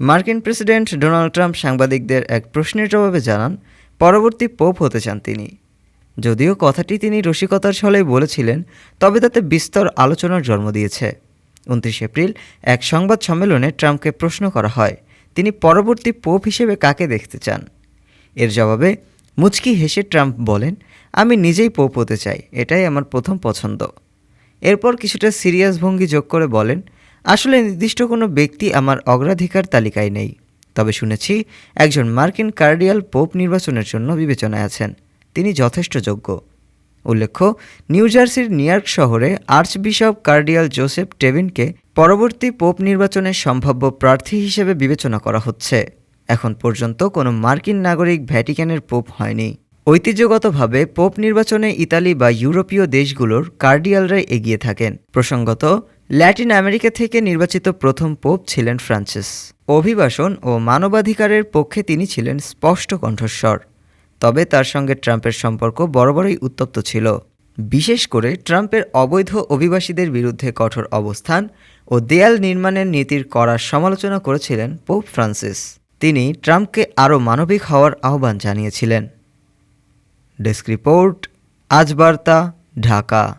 মার্কিন president Donald Trump সাংবাদিকদের এক প্রশ্নের জবাবে জানান, পরবর্তী পোপ হতে চান তিনি। যদিও কথাটি তিনি রসিকতার ছলেই বলেছিলেন, তবে তাতে বিস্তর আলোচনার জন্ম দিয়েছে। উনত্রিশ এপ্রিল এক সংবাদ সম্মেলনে ট্রাম্পকে প্রশ্ন করা হয়, তিনি পরবর্তী পোপ হিসেবে কাকে দেখতে চান? এর জবাবে, মুচকি হেসে ট্রাম্প বলেন, আমি নিজেই পোপ হতে চাই, এটাই আমার প্রথম পছন্দ। এরপর কিছুটা সিরিয়াস ভঙ্গি যোগ করে বলেন আসলে নির্দিষ্ট কোনো ব্যক্তি আমার অগ্রাধিকার তালিকায় নেই। তবে শুনেছি একজন মার্কিন কার্ডিয়াল পোপ নির্বাচনের জন্য বিবেচনায় আছেন। তিনি যথেষ্ট যোগ্য। উল্লেখ্য, নিউ জার্সির নিউইয়র্ক শহরে আর্চবিশপ কার্ডিয়াল জোসেফ টেভিনকে পরবর্তী পোপ নির্বাচনের সম্ভাব্য প্রার্থী হিসেবে বিবেচনা করা হচ্ছে। এখন পর্যন্ত কোনো মার্কিন নাগরিক ভ্যাটিকানের পোপ হয়নি। ঐতিহ্যগতভাবে পোপ নির্বাচনে ইতালি বা ইউরোপীয় দেশগুলোর কার্ডিয়ালরাই এগিয়ে থাকেন। প্রসঙ্গত ল্যাটিন আমেরিকা থেকে নির্বাচিত প্রথম পোপ ছিলেন ফ্রান্সিস। অভিবাসন ও মানবাধিকারের পক্ষে তিনি ছিলেন স্পষ্ট কণ্ঠস্বর। তবে তার সঙ্গে ট্রাম্পের সম্পর্ক বরাবরই উত্তপ্ত ছিল। বিশেষ করে ট্রাম্পের অবৈধ অভিবাসীদের বিরুদ্ধে কঠোর অবস্থান ও দেয়াল নির্মাণের নীতির করার সমালোচনা করেছিলেন পোপ ফ্রান্সিস। তিনি ট্রাম্পকে আরও মানবিক হওয়ার আহ্বান জানিয়েছিলেন। ডেস্ক রিপোর্ট, আজ বার্তা, ঢাকা।